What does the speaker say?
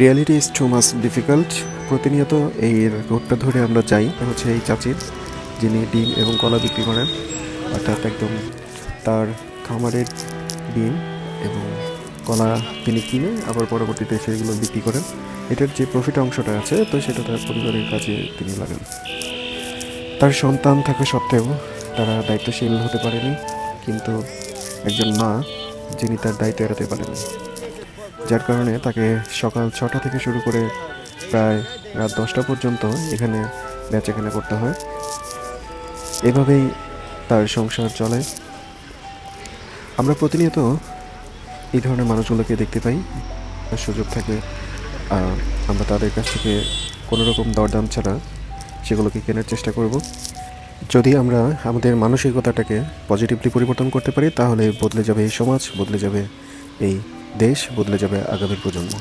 Reality is too much difficult প্রতিনিয়ত এই রোডটা ধরে আমরা যাই। হচ্ছে এই চাচির, যিনি ডিম এবং কলা বিক্রি করেন। অর্থাৎ একদম তার খামারের ডিম এবং কলা তিনি কিনে আবার পরবর্তীতে সেগুলো বিক্রি করেন। এটার যে প্রফিট অংশটা আছে, তো সেটা তার পরিবারের কাছে তিনি লাগান। তার সন্তান থাকা সত্ত্বেও তারা দায়িত্বশীল হতে পারেনি। কিন্তু একজন মা, যিনি তার দায়িত্ব এড়াতে পারেনি যার কারণে তাকে সকাল ছটা থেকে শুরু করে প্রায় রাত দশটা পর্যন্ত এখানে বেচাকেনা করতে হয়। এভাবেই তার সংসার চলে। আমরা প্রতিনিয়ত এই ধরনের মানুষগুলোকে দেখতে পাই সুযোগ থাকে আমরা তাদের কাছ থেকে কোনো রকম দরদাম ছাড়া সেগুলোকে কেনার চেষ্টা করব। যদি আমরা আমাদের মানসিকতাটাকে পজিটিভলি পরিবর্তন করতে পারি, তাহলে বদলে যাবে এই সমাজ, বদলে যাবে এই দেশ বদলে যাবে আগামী প্রজন্ম।